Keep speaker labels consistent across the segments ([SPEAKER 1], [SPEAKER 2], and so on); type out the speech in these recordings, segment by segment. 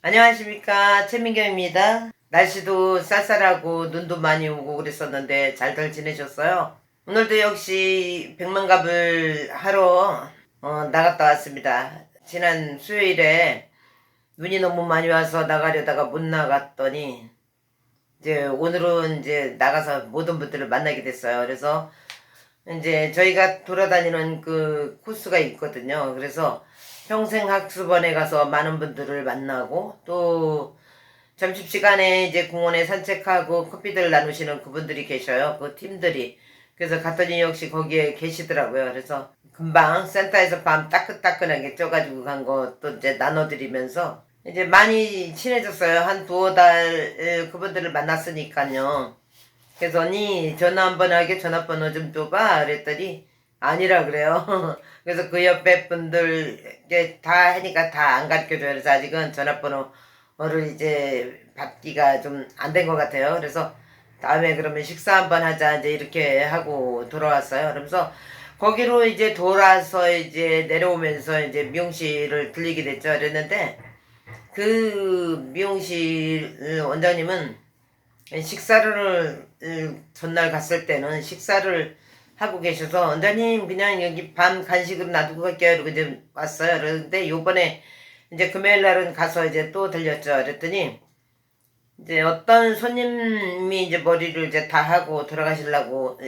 [SPEAKER 1] 안녕하십니까 최민경입니다. 날씨도 쌀쌀하고 눈도 많이 오고 그랬었는데 잘들 지내셨어요? 오늘도 역시 백만갑을 하러 어, 나갔다 왔습니다. 지난 수요일에 눈이 너무 많이 와서 나가려다가 못 나갔더니 이제 오늘은 이제 나가서 모든 분들을 만나게 됐어요. 그래서 이제 저희가 돌아다니는 그 코스가 있거든요. 그래서 평생학습원에 가서 많은 분들을 만나고 또 점심시간에 이제 공원에 산책하고 커피들 나누시는 그분들이 계셔요. 그 팀들이. 그래서 갔더니 역시 거기에 계시더라고요. 그래서 금방 센터에서 밤 따끈따끈하게 쪄가지고 간거또 이제 나눠드리면서 이제 많이 친해졌어요. 한 두어 달 에, 그분들을 만났으니까요. 그래서 언니 전화 한 번 하게 전화번호 좀 줘봐 그랬더니 아니라 그래요. 그래서 그 옆에 분들께 다 하니까 다 안 가르쳐줘요. 그래서 아직은 전화번호를 이제 받기가 좀 안 된 것 같아요. 그래서 다음에 그러면 식사 한번 하자 이제 이렇게 하고 돌아왔어요. 그러면서 거기로 이제 돌아서 이제 내려오면서 이제 미용실을 들리게 됐죠. 그랬는데 그 미용실 원장님은 식사를 음, 전날 갔을 때는 식사를 하고 계셔서 원장님 그냥 여기 밤 간식으로 놔두고 갈게요. 이러고 이제 왔어요. 그런데 요번에 이제 금요일 날은 가서 이제 또 들렸죠. 그랬더니 이제 어떤 손님이 이제 머리를 이제 다 하고 돌아가시려고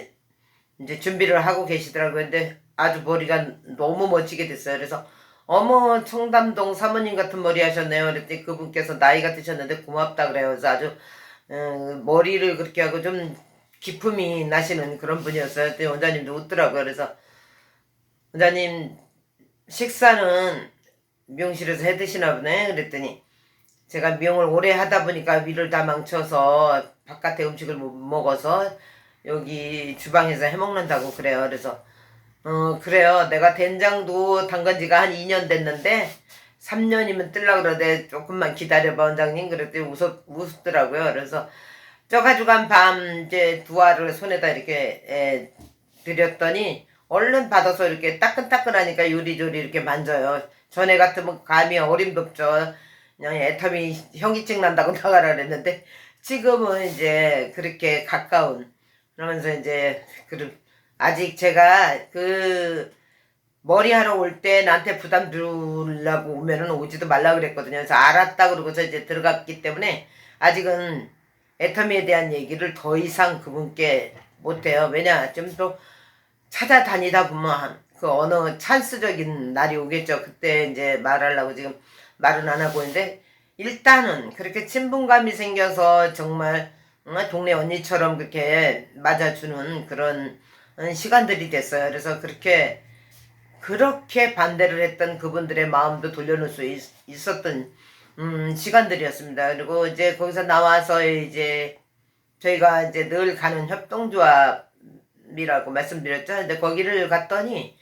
[SPEAKER 1] 이제 준비를 하고 계시더라고요. 근데 아주 머리가 너무 멋지게 됐어요. 그래서 어머 청담동 사모님 같은 머리 하셨네요. 그랬더니 그분께서 나이가 드셨는데 고맙다 그래요. 그래서 아주 어, 머리를 그렇게 하고 좀 기품이 나시는 그런 분이었어요. 그때 원장님도 웃더라고요. 그래서 원장님 식사는 미용실에서 해 드시나 보네. 그랬더니 제가 미용을 오래 하다 보니까 위를 다 망쳐서 바깥에 음식을 못 먹어서 여기 주방에서 해 먹는다고 그래요. 그래서 어 그래요. 내가 된장도 담근 지가 한 2년 됐는데 3년이면 뜰라 그러대 조금만 기다려봐 원장님 그랬더니 웃었, 웃더라고요. 그래서 쪄가지고 한밤 이제 두 알을 손에다 이렇게 에, 드렸더니 얼른 받아서 이렇게 따끈따끈하니까 요리조리 이렇게 만져요. 전에 같으면 감이 어림도 없죠. 그냥 애텀이 현기증 난다고 나가라 그랬는데 지금은 이제 그렇게 가까운 그러면서 이제 그 아직 제가 그 머리 하러 올 때 나한테 부담 주려고 오면은 오지도 말라 그랬거든요. 그래서 알았다 그러고서 이제 들어갔기 때문에 아직은 애터미에 대한 얘기를 더 이상 그분께 못해요. 왜냐, 좀 또 찾아다니다 보면 그 어느 찬스적인 날이 오겠죠. 그때 이제 말하려고 지금 말은 안 하고 있는데 일단은 그렇게 친분감이 생겨서 정말 어, 동네 언니처럼 그렇게 맞아주는 그런 시간들이 됐어요. 그래서 그렇게 그렇게 반대를 했던 그분들의 마음도 돌려놓을 수 있, 있었던 음, 시간들이었습니다. 그리고 이제 거기서 나와서 이제 저희가 이제 늘 가는 협동조합이라고 말씀드렸죠. 근데 거기를 갔더니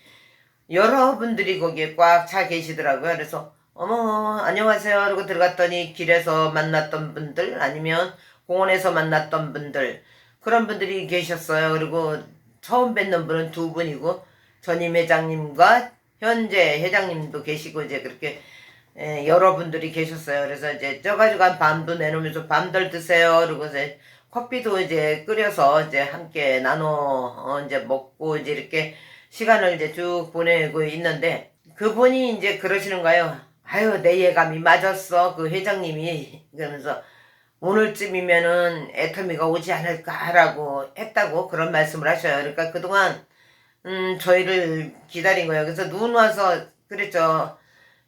[SPEAKER 1] 여러분들이 거기에 꽉 차 계시더라고요. 그래서 어머 안녕하세요. 그러고 들어갔더니 길에서 만났던 분들 아니면 공원에서 만났던 분들 그런 분들이 계셨어요. 그리고 처음 뵙는 분은 두 분이고 전임 회장님과 현재 회장님도 계시고 이제 그렇게 예, 여러분들이 계셨어요. 그래서 이제 쪄가지고 한 밤도 내놓으면서 밤들 드세요. 그리고 이제 커피도 이제 끓여서 이제 함께 나눠 어, 이제 먹고 이제 이렇게 시간을 이제 쭉 보내고 있는데 그분이 이제 그러시는가요? 아유 내 예감이 맞았어 그 회장님이 그러면서 오늘쯤이면은 애터미가 오지 않을까라고 했다고 그런 말씀을 하셔요. 그러니까 그동안 음 저희를 기다린 거예요. 그래서 눈 와서 그랬죠.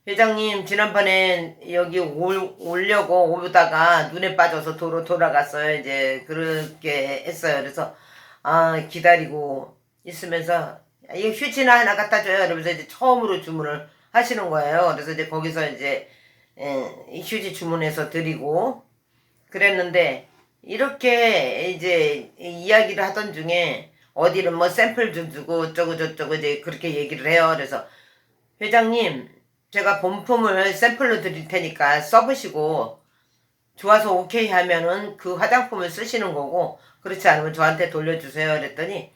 [SPEAKER 1] 회장님 지난번에 여기 올, 오려고 오다가 눈에 빠져서 도로 돌아갔어요. 이제 그렇게 했어요. 그래서 아 기다리고 있으면서 이 휴지나 하나 갖다 줘요. 그러면서 이제 처음으로 주문을 하시는 거예요. 그래서 이제 거기서 이제 에, 이 휴지 주문해서 드리고 그랬는데 이렇게 이제 이야기를 하던 중에 어디를 뭐 샘플 좀 주고 어쩌고 저쩌고 이제 그렇게 얘기를 해요. 그래서 회장님 제가 본품을 샘플로 드릴 테니까 써보시고 좋아서 오케이 하면은 그 화장품을 쓰시는 거고 그렇지 않으면 저한테 돌려주세요 그랬더니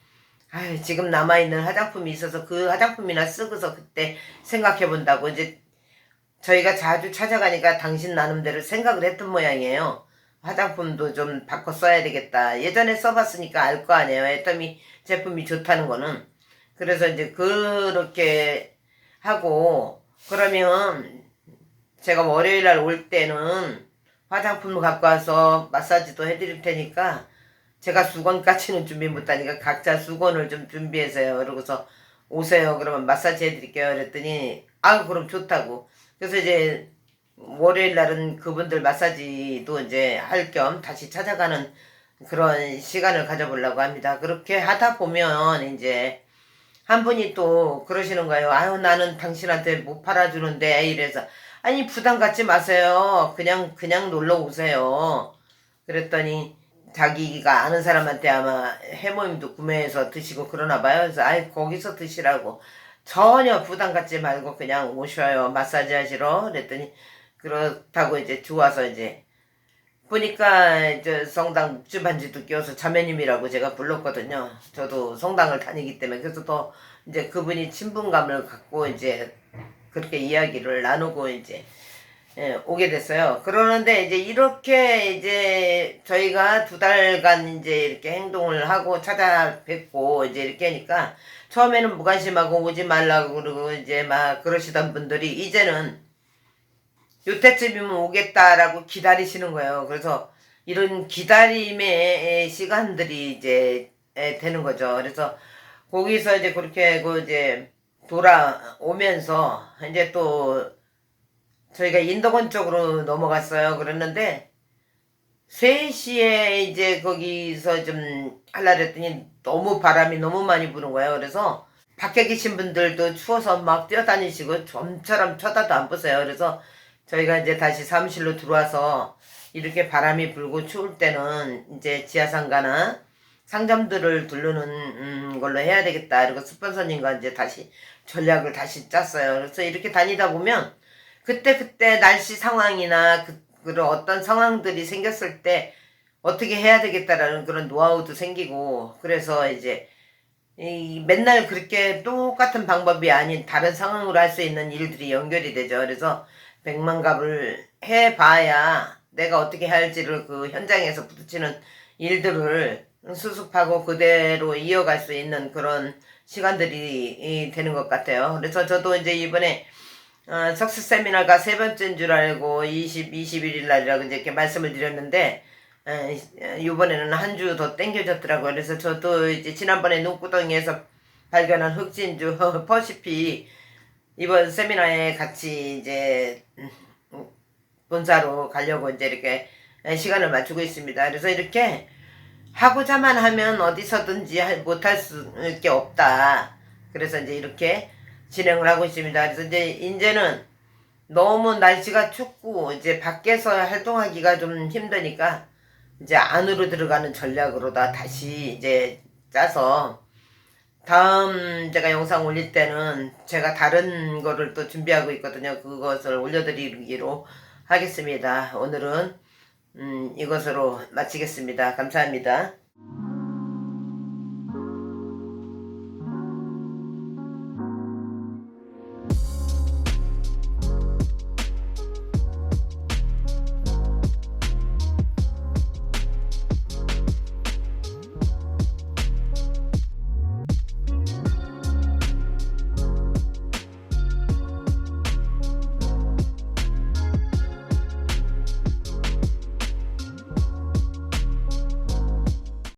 [SPEAKER 1] 아유, 지금 남아있는 화장품이 있어서 그 화장품이나 쓰고서 그때 생각해 본다고 이제 저희가 자주 찾아가니까 당신 나름대로 생각을 했던 모양이에요. 화장품도 좀 바꿔 써야 되겠다. 예전에 써봤으니까 알 거 아니에요. 애터미 제품이 좋다는 거는. 그래서 이제 그렇게 하고 그러면 제가 월요일 날 올 때는 화장품을 갖고 와서 마사지도 해드릴 테니까 제가 수건까지는 준비 못하니까 각자 수건을 좀 준비해서요. 그러고서 오세요. 그러면 마사지 해드릴게요. 그랬더니 아 그럼 좋다고. 그래서 이제 월요일 날은 그분들 마사지도 이제 할 겸 다시 찾아가는 그런 시간을 가져보려고 합니다. 그렇게 하다 보면 이제 한 분이 또 그러시는 거예요. 아유 나는 당신한테 못 팔아주는데 이래서 아니 부담 갖지 마세요. 그냥 그냥 놀러 오세요. 그랬더니 자기가 아는 사람한테 아마 해모임도 구매해서 드시고 그러나 봐요. 그래서 아이 거기서 드시라고 전혀 부담 갖지 말고 그냥 오셔요. 마사지 하시러 그랬더니 그렇다고 이제 좋아서 이제 보니까 이제 성당 묵주 반지도 끼워서 자매님이라고 제가 불렀거든요. 저도 성당을 다니기 때문에 그래서 더 이제 그분이 친분감을 갖고 이제 그렇게 이야기를 나누고 이제 예, 오게 됐어요. 그러는데 이제 이렇게 이제 저희가 두 달간 이제 이렇게 행동을 하고 찾아뵙고 이제 이렇게 하니까 처음에는 무관심하고 오지 말라고 그러고 이제 막 그러시던 분들이 이제는 요때쯤이면 오겠다라고 기다리시는 거예요. 그래서 이런 기다림의 시간들이 이제 에, 되는 거죠. 그래서 거기서 이제 그렇게 그 이제 돌아오면서 이제 또 저희가 인덕원 쪽으로 넘어갔어요. 그랬는데 3시에 이제 거기서 좀 하려 그랬더니 너무 바람이 너무 많이 부는 거예요. 그래서 밖에 계신 분들도 추워서 막 뛰어다니시고 좀처럼 쳐다도 안 보세요. 그래서 저희가 이제 다시 사무실로 들어와서 이렇게 바람이 불고 추울 때는 이제 지하상가나 상점들을 두르는 음, 걸로 해야 되겠다. 그리고 스폰서님과 이제 다시 전략을 다시 짰어요. 그래서 이렇게 다니다 보면 그때 그때 날씨 상황이나 그, 그런 어떤 상황들이 생겼을 때 어떻게 해야 되겠다라는 그런 노하우도 생기고 그래서 이제 이 맨날 그렇게 똑같은 방법이 아닌 다른 상황으로 할 수 있는 일들이 연결이 되죠. 그래서 백만갑을 해봐야 내가 어떻게 할지를 그 현장에서 부딪히는 일들을 수습하고 그대로 이어갈 수 있는 그런 시간들이 되는 것 같아요. 그래서 저도 이제 이번에 어, 석스 세미나가 세 번째인 줄 알고 20, 21일 날이라고 이제 이렇게 말씀을 드렸는데 에, 이번에는 한 주 더 땡겨졌더라고요. 그래서 저도 이제 지난번에 눈구덩이에서 발견한 흑진주 퍼시피 이번 세미나에 같이 이제 음, 본사로 가려고 이제 이렇게 시간을 맞추고 있습니다. 그래서 이렇게 하고자만 하면 어디서든지 못할 수게 없다. 그래서 이제 이렇게 진행을 하고 있습니다. 그래서 이제 이제는 너무 날씨가 춥고 이제 밖에서 활동하기가 좀 힘드니까 이제 안으로 들어가는 전략으로 다 다시 이제 짜서 다음 제가 영상 올릴 때는 제가 다른 거를 또 준비하고 있거든요. 그것을 올려드리기로 하겠습니다. 오늘은 음, 이것으로 마치겠습니다. 감사합니다.